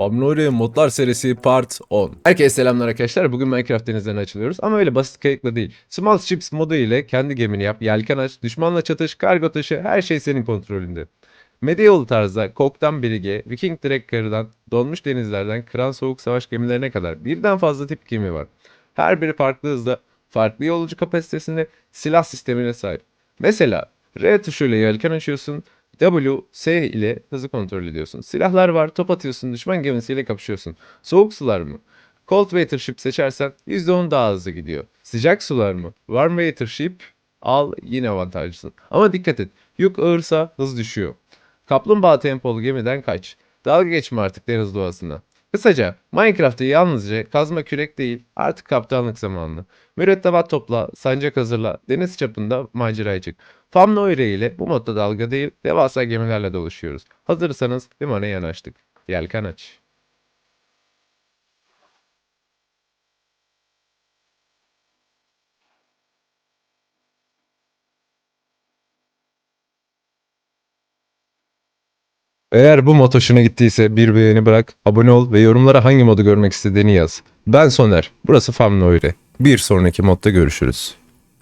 Bamnori Modlar serisi Part 10. Herkese selamlar arkadaşlar. Bugün Minecraft denizlerine açılıyoruz. Ama öyle basit kayıkla değil. Small Ships modu ile kendi gemini yap, yelken aç, düşmanla çatış, kargo taşı her şey senin kontrolünde. Medieval tarzda Kok'tan Birige, Viking Trekker'dan, donmuş denizlerden Kran Soğuk Savaş gemilerine kadar birden fazla tip gemi var. Her biri farklı hızda, farklı yolcu kapasitesinde, silah sistemine sahip. Mesela R tuşuyla yelken açıyorsun, W, S ile hızı kontrol ediyorsun. Silahlar var, top atıyorsun, düşman gemisiyle kapışıyorsun. Soğuk sular mı? Cold Water Ship seçersen %10 daha hızlı gidiyor. Sıcak sular mı? Warm Water Ship al yine avantajlısın. Ama dikkat et, yük ağırsa hız düşüyor. Kaplumbağa tempolu gemiden kaç. Dalga geçme artık deniz doğasına. Kısaca Minecraft'ta yalnızca kazma kürek değil artık kaptanlık zamanı. Mürettebat topla, sancak hazırla, deniz çapında maceraya çık. Famnoire ile bu modda dalga değil devasa gemilerle dolaşıyoruz. Hazırsanız limana yanaştık. Yelken aç. Eğer bu mod hoşuna gittiyse bir beğeni bırak, abone ol ve yorumlara hangi modu görmek istediğini yaz. Ben Soner, burası Famnoire. Bir sonraki modda görüşürüz.